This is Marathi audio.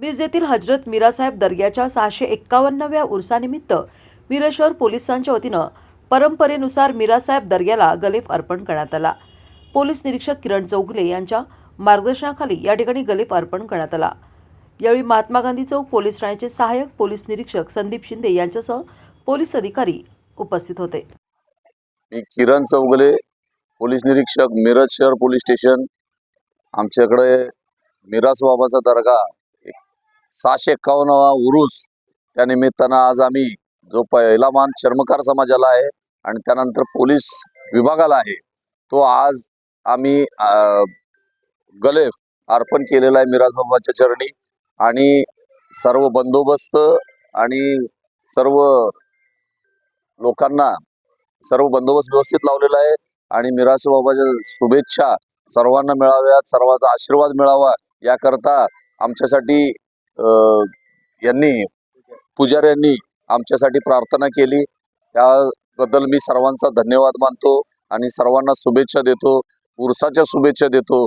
मिरज येथील हजरत मीरासाहेब दर्ग्याच्या सहाशे एक्कावन्नाव्या उर्सानिमित्त मिरज शहर पोलिसांच्या वतीनं परंपरेनुसार मीरासाहेब दर्ग्याला गलेफ अर्पण करण्यात आला. पोलीस निरीक्षक किरण चौगुले यांच्या मार्गदर्शनाखाली या ठिकाणी गलेफ अर्पण करण्यात आला. यावेळी महात्मा गांधी चौक पोलीस ठाण्याचे सहाय्यक पोलीस निरीक्षक संदीप शिंदे यांच्यासह पोलीस अधिकारी उपस्थित होते. मी किरण चौगले पोलीस निरीक्षक मिरज शहर पोलीस स्टेशन. आमच्याकडे मिराज बाबाचा दर्गा सहाशे एक्कावन्नवा उरूस. त्या निमित्तानं आज आम्ही जो पहिला मान चर्मकार समाजाला आहे आणि त्यानंतर पोलीस विभागाला आहे तो आज आम्ही गलेफ अर्पण केलेला आहे मिराज बाबाच्या चरणी आणि सर्व बंदोबस्त आणि सर्व लोकांना सर्व बंदोबस्त व्यवस्थित लावलेला आहे आणि मिराजबाबाच्या शुभेच्छा सर्वांना मिळाव्यात सर्वांचा आशीर्वाद मिळावा याकरता आमच्यासाठी यांनी पुजाऱ्यांनी आमच्यासाठी प्रार्थना केली. त्याबद्दल मी सर्वांचा धन्यवाद मानतो आणि सर्वांना शुभेच्छा देतो. उरसाच्या शुभेच्छा देतो.